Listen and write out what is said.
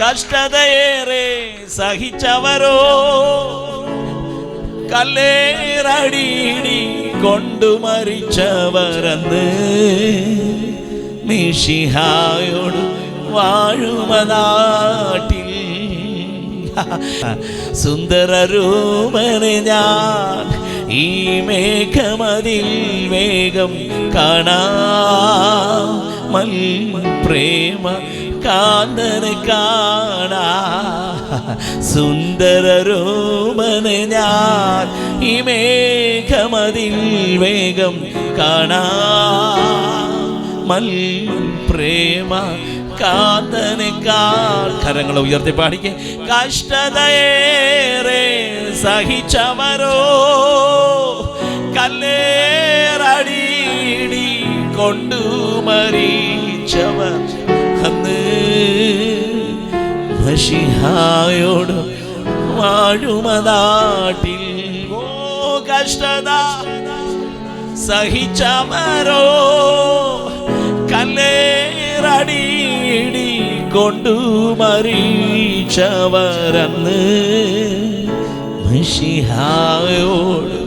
കഷ്ടതയേറെ സഹിച്ചവരോ? കല്ലേറടിയിടി കൊണ്ടു മരിച്ചവരന്ന് മിഷിഹായോട് വാഴുമനാട്ടിൽ സുന്ദരരൂപനെ ഞാൻ ഈ മേഘമതിൽ വേഗം കാണാ. മൽ പ്രേമ കാന്തനെ കാണാ. സുന്ദരരൂപനെ ഞാൻ ഈ മേഘമതിൽ വേഗം കാണാ. മൽ പ്രേമ കാന്തനേക്കാൾ കരങ്ങൾ ഉയർത്തി പാടിക്കെ. കഷ്ടതയേറെ സഹിച്ചവരോ. കല്ലേറടിയിടി കൊണ്ടു മരിച്ചവർ. മഷിഹായോട് വാഴുമതാട്ടിൽ. ഓ കഷ്ടത. സഹിച്ചവരോ കല്ലേറടിയിടി കൊണ്ടു മറിച്ചവരന്ന്. മഷിഹായോട്